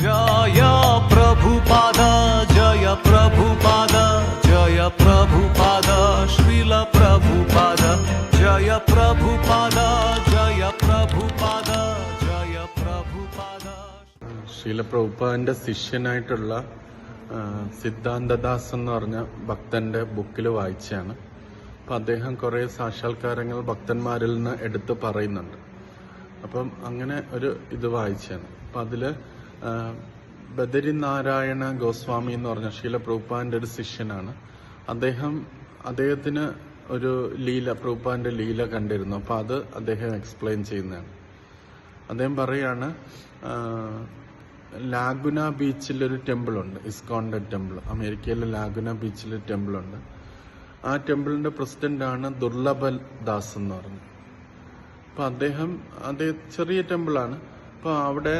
ജയ ജയ ജയ ശ്രീല ജയ ജയ ജയ പ്രഭുപാദന്റെ ശിഷ്യനായിട്ടുള്ള സിദ്ധാന്തദാസ് എന്ന് പറഞ്ഞ ഭക്തന്റെ ബുക്കിൽ വായിച്ചാണ് അപ്പൊ അദ്ദേഹം കുറേ സാക്ഷാത്കാരങ്ങൾ ഭക്തന്മാരിൽ നിന്ന് എടുത്ത് പറയുന്നുണ്ട്. അപ്പം അങ്ങനെ ഒരു ഇത് വായിച്ചാണ് അപ്പൊ അതിൽ ബദരിനാരായണ ഗോസ്വാമി എന്ന് പറഞ്ഞ ശീല ശീലപ്രഭുപാദിന്റെ ഒരു ശിഷ്യനാണ്. അദ്ദേഹം അദ്ദേഹത്തിന് ഒരു ലീല പ്രഭുപാദിന്റെ ലീല കണ്ടിരുന്നു. അപ്പോൾ അത് അദ്ദേഹം എക്സ്പ്ലെയിൻ ചെയ്യുന്നതാണ്. അദ്ദേഹം പറയാണ് ലാഗുന ടെമ്പിൾ ഉണ്ട് ഇസ്കോണ്ടെ ടെമ്പിൾ. അമേരിക്കയിലെ ലാഗുന ബീച്ചിൽ ഉണ്ട് ആ ടെമ്പിളിന്റെ പ്രസിഡന്റ് ആണ് ദുർലഭ ദാസ് എന്ന് പറഞ്ഞു. അപ്പൊ അദ്ദേഹം അദ്ദേഹം ചെറിയ ടെമ്പിളാണ്. അപ്പൊ അവിടെ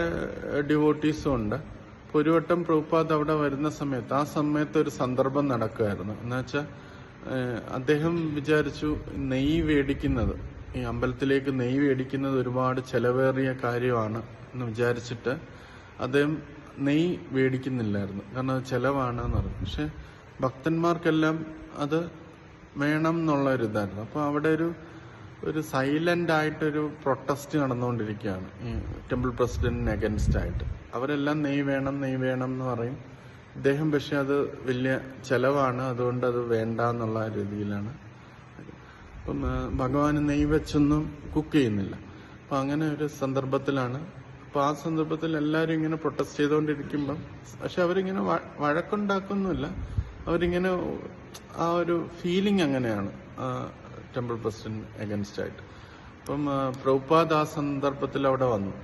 ഡിവോട്ടീസും ഉണ്ട്. അപ്പൊ ഒരു വട്ടം പ്രഭുപാദ് അവിടെ വരുന്ന സമയത്ത് ആ സമയത്ത് ഒരു സന്ദർഭം നടക്കുമായിരുന്നു എന്നുവെച്ചാൽ അദ്ദേഹം വിചാരിച്ചു നെയ്യ് മേടിക്കുന്നത് ഈ അമ്പലത്തിലേക്ക് നെയ്യ് മേടിക്കുന്നത് ഒരുപാട് ചെലവേറിയ കാര്യമാണ് എന്ന് വിചാരിച്ചിട്ട് അദ്ദേഹം നെയ്യ് മേടിക്കുന്നില്ലായിരുന്നു കാരണം അത് ചെലവാണ് എന്ന് പറഞ്ഞു. പക്ഷെ ഭക്തന്മാർക്കെല്ലാം അത് വേണം എന്നുള്ള ഒരു ഇതായിരുന്നു. അപ്പൊ അവിടെ ഒരു ഒരു സൈലന്റ് ആയിട്ടൊരു പ്രൊട്ടസ്റ്റ് നടന്നുകൊണ്ടിരിക്കുകയാണ്. ഈ ടെമ്പിൾ പ്രസിഡന്റിന് അഗൻസ്റ്റ് ആയിട്ട്. അവരെല്ലാം നെയ് വേണം നെയ് വേണം എന്ന് പറയും. ഇദ്ദേഹം പക്ഷെ അത് വലിയ ചെലവാണ്. അതുകൊണ്ട് അത് വേണ്ട എന്നുള്ള രീതിയിലാണ്. അപ്പം ഭഗവാൻ നെയ് വെച്ചൊന്നും കുക്ക് ചെയ്യുന്നില്ല. അപ്പൊ അങ്ങനെ ഒരു സന്ദർഭത്തിലാണ്. അപ്പൊ ആ സന്ദർഭത്തിൽ എല്ലാവരും ഇങ്ങനെ പ്രൊട്ടസ്റ്റ് ചെയ്തുകൊണ്ടിരിക്കുമ്പം പക്ഷെ അവരിങ്ങനെ വഴക്കുണ്ടാക്കുന്നില്ല അവരിങ്ങനെ ആ ഒരു ഫീലിംഗ് അങ്ങനെയാണ്. ടെമ്പിൾ ട്രസ്റ്റിന് അഗൻസ്റ്റ് ആയിട്ട്. അപ്പം പ്രഭുപാദ് ആ സന്ദർഭത്തിൽ അവിടെ വന്നു.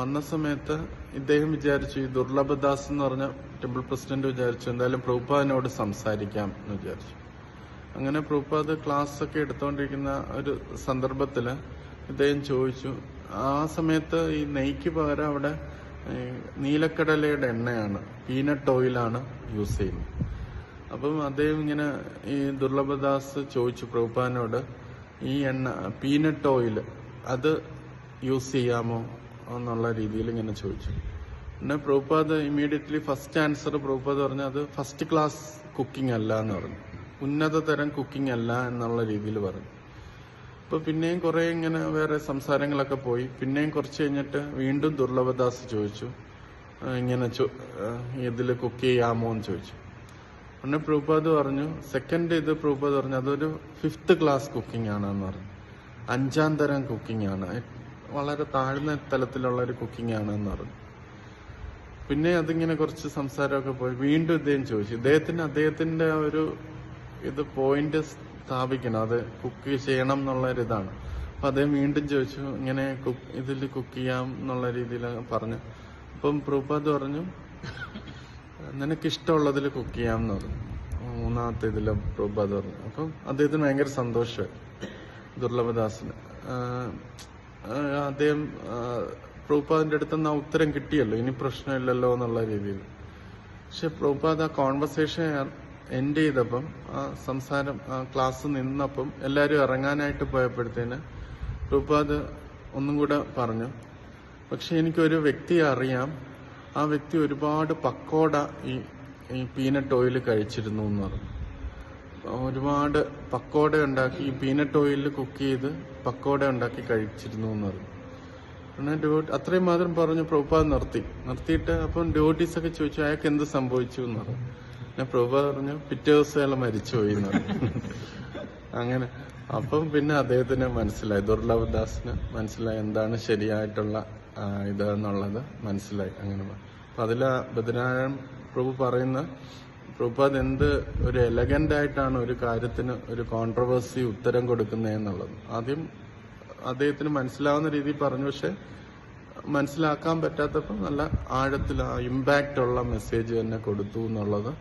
വന്ന സമയത്ത് ഇദ്ദേഹം വിചാരിച്ചു ഈ ദുർലഭദാസ് എന്ന് പറഞ്ഞ ടെമ്പിൾ പ്രസിഡന്റ് വിചാരിച്ചു എന്തായാലും പ്രഭുപാദിനോട് സംസാരിക്കാം എന്ന് വിചാരിച്ചു. അങ്ങനെ പ്രഭുപാദ് ക്ലാസ് ഒക്കെ എടുത്തുകൊണ്ടിരിക്കുന്ന ഒരു സന്ദർഭത്തിൽ ഇദ്ദേഹം ചോദിച്ചു ആ സമയത്ത് ഈ നെയ്ക്ക് പകരം അവിടെ നീലക്കടലയുടെ എണ്ണയാണ് പീനട്ട് ഓയിലാണ് യൂസ് ചെയ്യുന്നത്. അപ്പം അദ്ദേഹം ഇങ്ങനെ ഈ ദുർലഭദാസ് ചോദിച്ചു പ്രഭുപാനോട് ഈ എണ്ണ പീനട്ട് ഓയിൽ അത് യൂസ് ചെയ്യാമോ? എന്നുള്ള രീതിയിൽ ഇങ്ങനെ ചോദിച്ചു. പിന്നെ Prabhupad immediately first answer Prabhupad പറഞ്ഞു അത് ഫസ്റ്റ് ക്ലാസ് കുക്കിംഗ് അല്ല എന്ന് പറഞ്ഞു. ഉന്നത തരം കുക്കിംഗ് അല്ല എന്നുള്ള രീതിയിൽ പറഞ്ഞു. അപ്പൊ പിന്നെയും കുറെ ഇങ്ങനെ വേറെ സംസാരങ്ങളൊക്കെ പോയി. പിന്നെയും കുറച്ച് കഴിഞ്ഞിട്ട് വീണ്ടും ദുർലഭദാസ് ചോദിച്ചു ഇങ്ങനെ ഇതിൽ കുക്ക് ചെയ്യാമോ? എന്ന് ചോദിച്ചു. പിന്നെ പ്രഭുപാദ് പറഞ്ഞു സെക്കൻഡ് ഇത് പ്രഭുപാദ് പറഞ്ഞു അതൊരു ഫിഫ്ത്ത് ക്ലാസ് കുക്കിംഗ് ആണെന്ന് പറഞ്ഞു. അഞ്ചാം തരം കുക്കിംഗ് ആണ്. വളരെ താഴ്ന്ന തലത്തിലുള്ള ഒരു കുക്കിംഗ് ആണെന്ന് പറഞ്ഞു. പിന്നെ അതിങ്ങനെ കുറച്ച് സംസാരമൊക്കെ പോയി. വീണ്ടും ഇദ്ദേഹം ചോദിച്ചു. ഇദ്ദേഹത്തിന് അദ്ദേഹത്തിന്റെ ഒരു ഇത് പോയിന്റ് സ്ഥാപിക്കണം. അത് കുക്ക് ചെയ്യണം എന്നുള്ള ഒരു ഇതാണ്. അപ്പൊ അദ്ദേഹം വീണ്ടും ചോദിച്ചു ഇങ്ങനെ ഇതിൽ കുക്ക് ചെയ്യാം എന്നുള്ള രീതിയിൽ പറഞ്ഞു. അപ്പം പ്രഭുപാദ് പറഞ്ഞു നിനക്ക് ഇഷ്ടമുള്ളതിൽ കുക്ക് ചെയ്യാം എന്ന് പറഞ്ഞു. മൂന്നാമത്തെ ഇതിൽ പ്രഭുപാദ് പറഞ്ഞു. അപ്പം അദ്ദേഹത്തിന് ഭയങ്കര സന്തോഷമായി. ദുർലഭദാസിന്. അദ്ദേഹം പ്രഭുപാദിന്റെ അടുത്ത് നിന്ന് ഉത്തരം കിട്ടിയല്ലോ. ഇനി പ്രശ്നമില്ലല്ലോ എന്നുള്ള രീതിയിൽ. പക്ഷെ പ്രഭുപാദ് ആ കോൺവെർസേഷൻ എൻഡ് ചെയ്തപ്പം ആ സംസാരം ആ ക്ലാസ് നിന്നപ്പം എല്ലാവരും ഇറങ്ങാനായിട്ട് പോയപ്പോഴത്തേന് പ്രഭുപാദ് ഒന്നും കൂടെ പറഞ്ഞു. പക്ഷെ എനിക്കൊരു വ്യക്തിയെ അറിയാം. ആ വ്യക്തി ഒരുപാട് പക്കോട ഈ ഈ പീനട്ട് ഓയിൽ കഴിച്ചിരുന്നു എന്ന് പറഞ്ഞു. ഒരുപാട് പക്കോട ഉണ്ടാക്കി ഈ പീനട്ട് ഓയിലിൽ കുക്ക് ചെയ്ത് പക്കോട ഉണ്ടാക്കി കഴിച്ചിരുന്നു എന്ന് പറഞ്ഞു. ഡ്യൂട്ടി അത്രയും മാത്രം പറഞ്ഞു പ്രഭുപാദ് നിർത്തി. നിർത്തിയിട്ട് അപ്പം ഡ്യൂട്ടീസ് ഒക്കെ ചോദിച്ചു അയാൾക്ക് എന്ത് സംഭവിച്ചു എന്ന് പറഞ്ഞു. പിന്നെ പ്രഭുപാദ് പറഞ്ഞു പിറ്റേ ദിവസം അയാൾ മരിച്ചുപോയി എന്ന് പറഞ്ഞു. അങ്ങനെ. അപ്പം പിന്നെ അദ്ദേഹത്തിന് മനസ്സിലായി. ദുർലഭദാസിന് മനസ്സിലായി എന്താണ് ശരിയായിട്ടുള്ള ആ, ഇത് എന്നുള്ളത് മനസ്സിലായി അങ്ങനെ അപ്പൊ അതിൽ ബദ്രനാരായൺ പ്രഭു പറയുന്ന പ്രഭുപാദ് എന്ത് ഒരു എലഗന്റ് ആയിട്ടാണ് ഒരു കാര്യത്തിന് ഒരു കോൺട്രവേഴ്സി ഉത്തരം കൊടുക്കുന്നത് എന്നുള്ളത്. ആദ്യം അദ്ദേഹത്തിന് മനസ്സിലാവുന്ന രീതിയിൽ പറഞ്ഞു പക്ഷെ മനസ്സിലാക്കാൻ പറ്റാത്തപ്പോൾ നല്ല ആഴത്തിൽ ആ ഇമ്പാക്റ്റ് ഉള്ള മെസ്സേജ് തന്നെ കൊടുത്തു എന്നുള്ളത്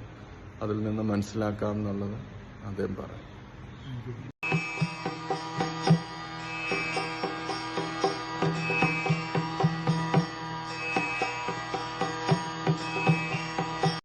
അതിൽ നിന്ന് മനസ്സിലാക്കാം എന്നുള്ളത് അദ്ദേഹം പറയും.